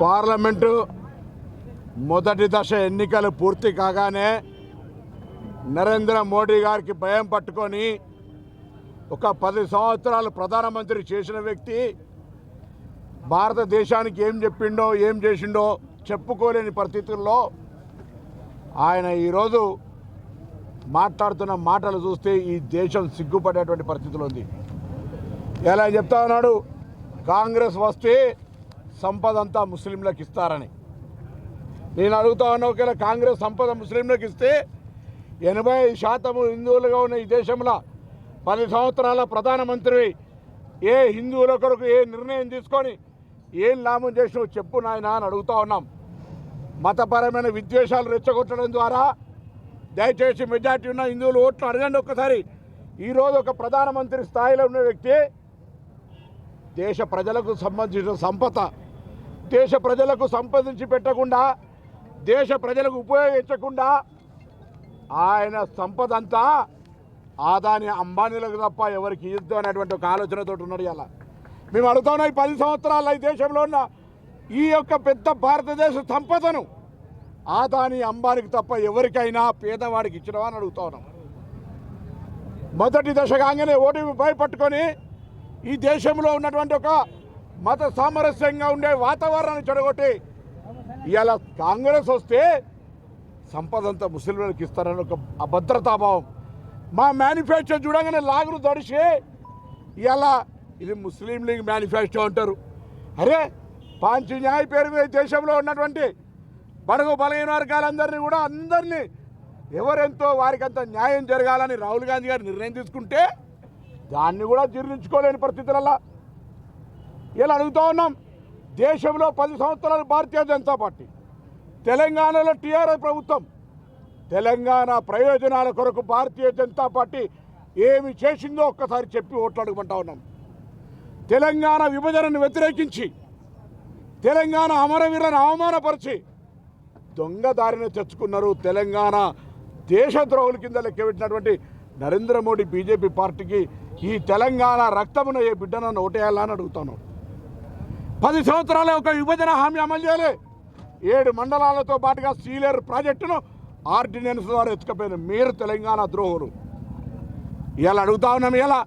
Parliament మొదటి దశ ఎన్నికలు పూర్తి కాగానే నరేంద్ర మోడీ గారికి భయం పట్టుకొని ఒక పది సంవత్సరాలు ప్రధానమంత్రి చేసిన వ్యక్తి భారతదేశానికి ఏం చెప్పిండో ఏం చేసిండో చెప్పుకోలేని పరిస్థితుల్లో ఆయన ఈరోజు మాట్లాడుతున్న మాటలు చూస్తే ఈ దేశం సిగ్గుపడేటువంటి పరిస్థితులు ఉంది. ఎలా చెప్తా ఉన్నాడు? కాంగ్రెస్ వస్తే సంపద అంతా ముస్లింలకు ఇస్తారని. నేను అడుగుతా ఉన్నా ఒకవేళ కాంగ్రెస్ సంపద ముస్లింలకు ఇస్తే ఎనభై శాతము హిందువులుగా ఉన్న ఈ దేశంలో పది సంవత్సరాల ప్రధానమంత్రి ఏ హిందువుల కొరకు ఏ నిర్ణయం తీసుకొని ఏం లాభం చేసినావు చెప్పు నాయన అని అడుగుతా ఉన్నాం. మతపరమైన విద్వేషాలు రెచ్చగొట్టడం ద్వారా దయచేసి మెజార్టీ ఉన్న హిందువులు ఓట్లు అడగండి ఒక్కసారి. ఈరోజు ఒక ప్రధానమంత్రి స్థాయిలో ఉన్న వ్యక్తి దేశ ప్రజలకు సంబంధించిన సంపద దేశ ప్రజలకు సంపాదించి పెట్టకుండా దేశ ప్రజలకు ఉపయోగించకుండా ఆయన సంపద అంతా ఆదాని అంబానీలకు తప్ప ఎవరికి ఇద్దు అనేటువంటి ఒక ఆలోచనతో ఉన్నాడు ఇలా మేము అడుగుతున్నాం ఈ పది సంవత్సరాల ఈ దేశంలో ఉన్న ఈ యొక్క పెద్ద భారతదేశ సంపదను ఆదాని అంబానికి తప్ప ఎవరికైనా పేదవాడికి ఇచ్చినవా అని అడుగుతా ఉన్నాం. మొదటి దశ కాగానే ఓటమి భయపట్టుకొని ఈ దేశంలో ఉన్నటువంటి ఒక మత సామరస్యంగా ఉండే వాతావరణాన్ని చెడగొట్టి ఇవాళ కాంగ్రెస్ వస్తే సంపదంతా ముస్లింలకు ఇస్తారని ఒక అభద్రతాభావం. మా మేనిఫెస్టో చూడగానే లాగులు తడిసి ఇలా ఇది ముస్లిం లీగ్ మేనిఫెస్టో అంటారు. అరే పాంచి న్యాయ పేరు మీద దేశంలో ఉన్నటువంటి బడుగు బలహీన వర్గాలందరినీ కూడా అందరినీ ఎవరెంతో వారికంత న్యాయం జరగాలని రాహుల్ గాంధీ గారు నిర్ణయం తీసుకుంటే దాన్ని కూడా జీర్ణించుకోలేని పరిస్థితులలో ఇలా అడుగుతా ఉన్నాం. దేశంలో పది సంవత్సరాలు భారతీయ జనతా పార్టీ తెలంగాణలో టీఆర్ఎస్ ప్రభుత్వం తెలంగాణ ప్రయోజనాల కొరకు భారతీయ జనతా పార్టీ ఏమి చేసిందో ఒక్కసారి చెప్పి ఓట్లు అడగమంటా ఉన్నాం. తెలంగాణ విభజనను వ్యతిరేకించి తెలంగాణ అమరవీరులను అవమానపరిచి దొంగ దారిని తెచ్చుకున్నారు తెలంగాణ దేశద్రోహుల కింద లెక్కబెట్టినటువంటి నరేంద్ర మోడీ బీజేపీ పార్టీకి ఈ తెలంగాణ రక్తమున ఏ బిడ్డనన్ను ఓటేయాలని అడుగుతాను. పది సంవత్సరాలే ఒక విభజన హామీ అమలు చేయలే. ఏడు మండలాలతో పాటుగా సీలేరు ప్రాజెక్టును ఆర్డినెన్స్ ద్వారా ఎత్తుకపోయింది మీరు తెలంగాణ ద్రోహులు. ఇలా అడుగుతా ఉన్నాం ఇలా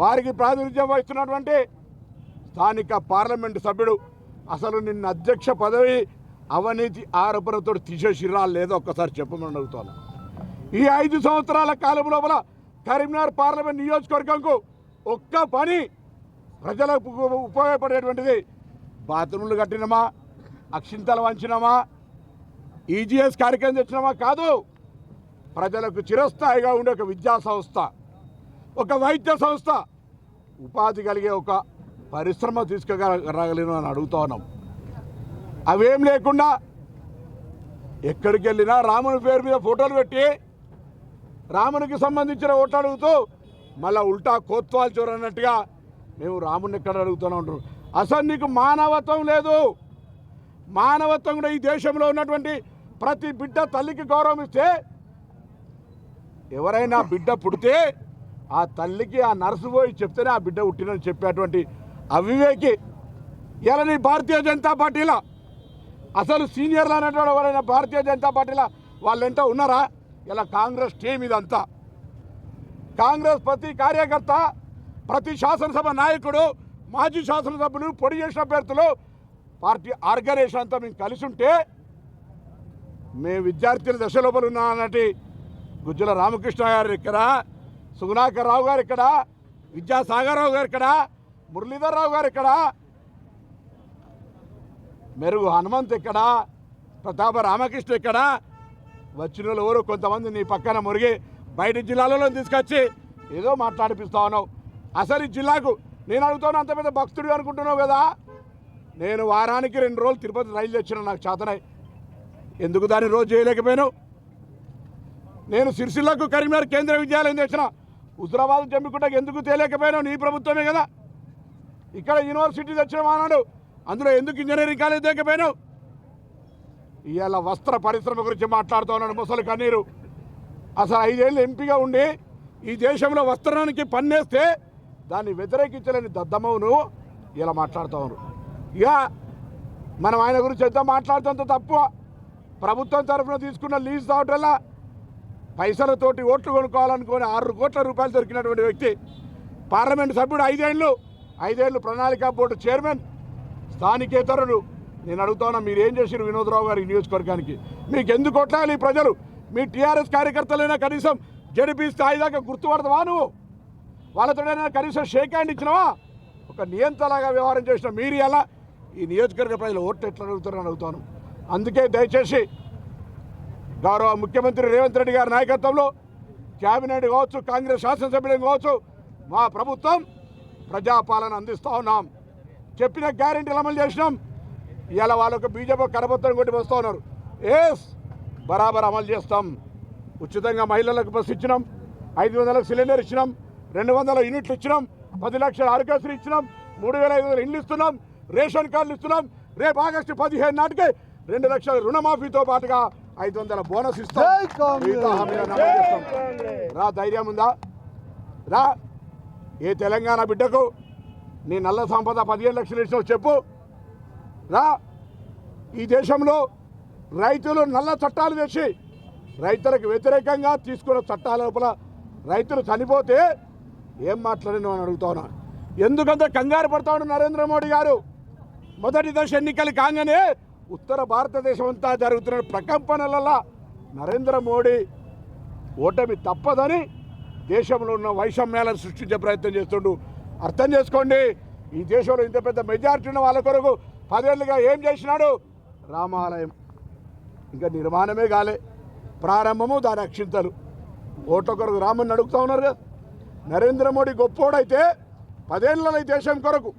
వారికి ప్రాతినిధ్యం వహిస్తున్నటువంటి స్థానిక పార్లమెంటు సభ్యుడు అసలు నిన్న అధ్యక్ష పదవి అవినీతి ఆరోపణతో తీసేసిరా లేదో ఒక్కసారి చెప్పమని అడుగుతాను. ఈ ఐదు సంవత్సరాల కాలం లోపల కరీంనగర్ పార్లమెంట్ నియోజకవర్గంకు ఒక్క పని ప్రజలకు ఉపయోగపడేటువంటిది. బాత్రూమ్లు కట్టినమా? అక్షింతలు వంచినమా? ఈజీఎస్ కార్యక్రమం తెచ్చినమా? కాదు. ప్రజలకు చిరస్థాయిగా ఉండే ఒక విద్యా సంస్థ ఒక వైద్య సంస్థ ఉపాధి కలిగే ఒక పరిశ్రమ తీసుకురాగలను అని అడుగుతా ఉన్నాం. అవేం లేకుండా ఎక్కడికి వెళ్ళినా రాముని పేరు మీద ఫోటోలు పెట్టి రామునికి సంబంధించిన ఓట్లు అడుగుతూ మళ్ళా ఉల్టా కోత్వాల్ చూడన్నట్టుగా మేము రాముని ఎక్కడ అడుగుతూనే ఉంటారు అసలు నీకు మానవత్వం లేదు. మానవత్వం కూడా ఈ దేశంలో ఉన్నటువంటి ప్రతి బిడ్డ తల్లికి గౌరవం ఇస్తే ఎవరైనా బిడ్డ పుడితే ఆ తల్లికి ఆ నర్సు పోయి చెప్తేనే ఆ బిడ్డ పుట్టినని చెప్పేటువంటి అవివేకి ఇలా నీ భారతీయ జనతా పార్టీలో. అసలు సీనియర్లు అనేటువంటి ఎవరైనా భారతీయ జనతా పార్టీలో వాళ్ళు ఎంత ఉన్నారా? ఇలా కాంగ్రెస్ టీం ఇదంతా కాంగ్రెస్ ప్రతి కార్యకర్త ప్రతి శాసనసభ నాయకుడు మాజీ శాసనసభ్యులు పొడి చేసిన అభ్యర్థులు పార్టీ ఆర్గనైజేషన్ అంతా మేము కలిసి ఉంటే మేము విద్యార్థుల దశ లోపల అన్నటి గుజ్జల రామకృష్ణ గారు ఇక్కడ సుగుణాకర్ రావు గారు ఇక్కడ విద్యాసాగరరావు గారు ఇక్కడ మురళీధర్ రావు గారు ఇక్కడ మెరుగు హనుమంత్ ఇక్కడ ప్రతాప రామకృష్ణ ఇక్కడ వచ్చిన వాళ్ళు ఎవరు కొంతమంది నీ పక్కన మురిగి బయట జిల్లాలలో తీసుకొచ్చి ఏదో మాట్లాడిపిస్తా ఉన్నావు. అసలు ఈ జిల్లాకు నేను అడుగుతాను అంత పెద్ద భక్తుడు అనుకుంటున్నావు కదా? నేను వారానికి రెండు రోజులు తిరుపతి రైలు తెచ్చిన నాకు చేతనై. ఎందుకు దాన్ని రోజు చేయలేకపోయాను? నేను సిరిసిల్లకు కరీంనగర్ కేంద్ర విద్యాలయం తెచ్చిన హుజరాబాద్ జమ్మికుంటకు ఎందుకు తేలేకపోయాను నీ ప్రభుత్వమే కదా? ఇక్కడ యూనివర్సిటీ తెచ్చిన మానాడు అందులో ఎందుకు ఇంజనీరింగ్ కాలేజ్ తెకపోయాను? ఇవాళ వస్త్ర పరిశ్రమ గురించి మాట్లాడుతూ ఉన్నాడు ముసలి కన్నీరు. అసలు ఐదేళ్ళు ఎంపీగా ఉండి ఈ దేశంలో వస్త్రానికి పన్నేస్తే దాన్ని వ్యతిరేకించలేని దద్దమ్మను ఇలా మాట్లాడుతూ ఉన్నారు. ఇక మనం ఆయన గురించి ఎంత మాట్లాడుతుంత తప్పు. ప్రభుత్వం తరఫున తీసుకున్న లీజ్ వల్ల పైసలతోటి ఓట్లు కొనుక్కోవాలనుకుని ఆరు కోట్ల రూపాయలు దొరికినటువంటి వ్యక్తి. పార్లమెంటు సభ్యుడు ఐదేళ్ళు. ఐదేళ్ళు ప్రణాళిక బోర్డు చైర్మన్ స్థానికేతరులు నేను అడుగుతాను మీరు ఏం చేశారు వినోదరావు గారి నియోజకవర్గానికి? మీకు ఎందుకు కొట్టాలి ఈ ప్రజలు? మీ టీఆర్ఎస్ కార్యకర్తలైనా కనీసం జడిపి స్థాయి దాకా గుర్తుపడతావా నువ్వు? వాళ్ళతోనైనా కనీసం షేక్ హ్యాండ్ ఇచ్చినావా? ఒక నియంత్రణలాగా వ్యవహారం చేసిన మీరు ఎలా ఈ నియోజకవర్గ ప్రజలు ఓట్లు ఎట్లా అడుగుతారని అడుగుతాను. అందుకే దయచేసి గౌరవ ముఖ్యమంత్రి రేవంత్ రెడ్డి గారి నాయకత్వంలో క్యాబినెట్ కావచ్చు కాంగ్రెస్ శాసనసభ్యులు కావచ్చు మా ప్రభుత్వం ప్రజాపాలన అందిస్తూ ఉన్నాం. చెప్పిన గ్యారెంటీలు అమలు చేసినాం. ఇవాళ వాళ్ళకు బీజేపీ కరపత్రం కొట్టి వస్తూ ఉన్నారు. ఎస్ బరాబర్ అమలు చేస్తాం. ఉచితంగా మహిళలకు బస్సు ఇచ్చినాం. ఐదు వందలకు సిలిండర్ ఇచ్చినాం. రెండు వందల యూనిట్లు ఇచ్చినాం. పది లక్షల ఆరోగ్యశ్రీ ఇచ్చినాం. మూడు వేల ఐదు వందల ఇండ్లు ఇస్తున్నాం. రేషన్ కార్డులు ఇస్తున్నాం. రేపు ఆగస్టు పదిహేను నాటికి రెండు లక్షల రుణమాఫీతో పాటుగా ఐదు వందల బోనస్ ఇస్తాం. రా ధైర్యం ఉందా? రా. ఏ తెలంగాణ బిడ్డకు నీ నల్ల సంపద పదిహేను లక్షలు ఇచ్చినావు చెప్పు. రా. ఈ దేశంలో రైతులు నల్ల చట్టాలు తెచ్చి రైతులకు వ్యతిరేకంగా తీసుకున్న చట్టాల లోపల రైతులు చనిపోతే ఏం మాట్లాడిన అని అడుగుతా ఎందుకంత కంగారు పడతాడు నరేంద్ర మోడీ గారు? మొదటి దశ ఎన్నికలు కాగానే ఉత్తర భారతదేశం అంతా జరుగుతున్న ప్రకంపనలలో నరేంద్ర మోడీ ఓటమి తప్పదని దేశంలో ఉన్న వైషమ్యాలను సృష్టించే ప్రయత్నం చేస్తుండు. అర్థం చేసుకోండి ఈ దేశంలో ఇంత పెద్ద మెజారిటీ ఉన్న వాళ్ళ కొరకు పదేళ్ళుగా ఏం చేసినాడు? రామాలయం. ఇంకా నిర్మాణమే కాలే. ప్రారంభము దాని అక్షింతలు. ఓటొకరు రాముని అడుగుతా ఉన్నారు కదా? నరేంద్ర మోడీ గొప్పోడైతే పదేళ్ళలో ఈ దేశం కొరకు.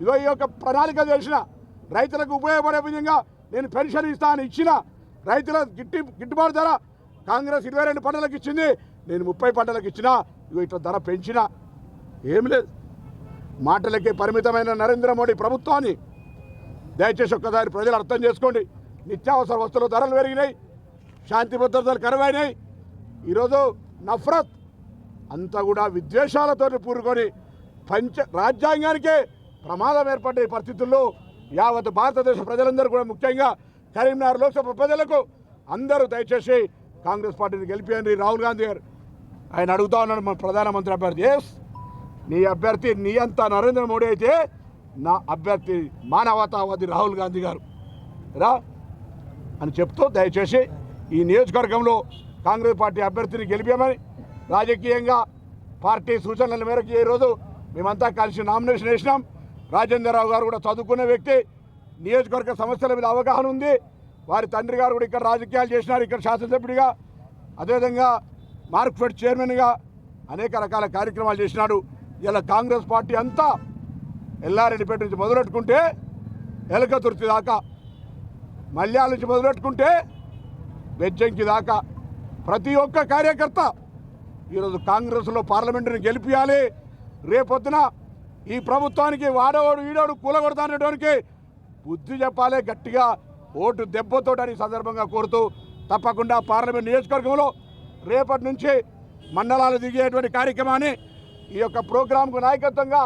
ఇగో ఈ యొక్క ప్రణాళిక చేసిన. రైతులకు ఉపయోగపడే విధంగా నేను పెన్షన్ ఇస్తాను ఇచ్చిన. రైతుల గిట్టి గిట్టుబాటు ధర కాంగ్రెస్ ఇరవై రెండు పంటలకు ఇచ్చింది. నేను ముప్పై పంటలకు ఇచ్చిన. ఇగో ఇట్లా ధర పెంచిన. ఏం లేదు. మాటలకే పరిమితమైన నరేంద్ర మోడీ ప్రభుత్వాన్ని దయచేసి ఒక్కసారి ప్రజలు అర్థం చేసుకోండి. నిత్యావసర వస్తువుల ధరలు పెరిగినాయి. శాంతి భద్రతలు కరువైనాయి. ఈరోజు నఫరత్ అంతా కూడా విద్వేషాలతో పూరుకొని పంచ రాజ్యాంగానికే ప్రమాదం ఏర్పడ్డ ఈ పరిస్థితుల్లో యావత్ భారతదేశ ప్రజలందరూ కూడా ముఖ్యంగా కరీంనగర్ లోక్సభ ప్రజలకు అందరూ దయచేసి కాంగ్రెస్ పార్టీని గెలిపియండి. రాహుల్ గాంధీ గారు ఆయన అడుగుతా ఉన్నాడు మన ప్రధానమంత్రి అభ్యర్థి. ఎస్ నీ అభ్యర్థి నీ అంతా నరేంద్ర మోడీ అయితే నా అభ్యర్థి మానవతావాది రాహుల్ గాంధీ గారు. రా అని చెప్తూ దయచేసి ఈ నియోజకవర్గంలో కాంగ్రెస్ పార్టీ అభ్యర్థిని గెలిపామని రాజకీయంగా పార్టీ సూచనల మేరకు ఈరోజు మేమంతా కలిసి నామినేషన్ వేసినాం. రాజేంద్రరావు గారు కూడా చదువుకున్న వ్యక్తి. నియోజకవర్గ సమస్యల మీద అవగాహన ఉంది. వారి తండ్రి గారు కూడా ఇక్కడ రాజకీయాలు చేసినారు ఇక్కడ శాసనసభ్యుడిగా. అదేవిధంగా మార్క్ఫెడ్ చైర్మన్గా అనేక రకాల కార్యక్రమాలు చేసినాడు. ఇలా కాంగ్రెస్ పార్టీ అంతా ఎల్లారెడ్డిపేట నుంచి మొదలెట్టుకుంటే ఎలకతుర్తి దాకా మల్యాల నుంచి మొదలెట్టుకుంటే బెజ్జంకి దాకా. ప్రతి ఒక్క కార్యకర్త ఈరోజు కాంగ్రెస్లో పార్లమెంటుని గెలిపించాలి రేపొద్దున ఈ ప్రభుత్వానికి వాడవాడు ఈడోడు కూలగొడతానడానికి బుద్ధి చెప్పాలి గట్టిగా ఓటు దెబ్బతోటని సందర్భంగా కోరుతూ తప్పకుండా పార్లమెంట్ నియోజకవర్గంలో రేపటి నుంచి మండలాలు దిగేటువంటి కార్యక్రమాన్ని ఈ యొక్క ప్రోగ్రాంకు నాయకత్వంగా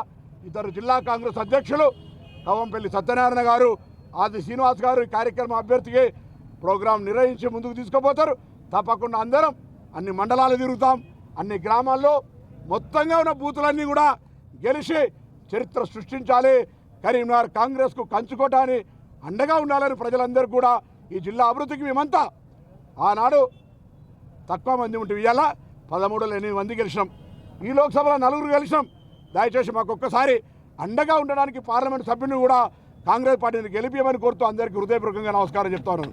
ఇద్దరు జిల్లా కాంగ్రెస్ అధ్యక్షులు కవంపల్లి సత్యనారాయణ గారు ఆది శ్రీనివాస్ గారు ఈ అభ్యర్థికి ప్రోగ్రాం నిర్వహించి ముందుకు తీసుకుపోతారు. తప్పకుండా అందరం అన్ని మండలాలు తిరుగుతాం. అన్ని గ్రామాల్లో మొత్తంగా ఉన్న బూతులన్నీ కూడా గెలిచి చరిత్ర సృష్టించాలి. కరీంనగర్ కాంగ్రెస్కు కంచుకోటాన్ని అండగా ఉండాలని ప్రజలందరూ కూడా ఈ జిల్లా అభివృద్ధికి మేమంతా ఆనాడు తక్కువ మంది ఉంటే ఇవాళ పదమూడు ఎనిమిది మంది గెలిచినాం. ఈ లోక్సభలో నలుగురు గెలిచినాం. దయచేసి మాకు ఒక్కసారి అండగా ఉండడానికి పార్లమెంట్ సభ్యుని కూడా కాంగ్రెస్ పార్టీని గెలిపించమని కోరుతూ అందరికీ హృదయపూర్వకంగా నమస్కారం చెప్తాను.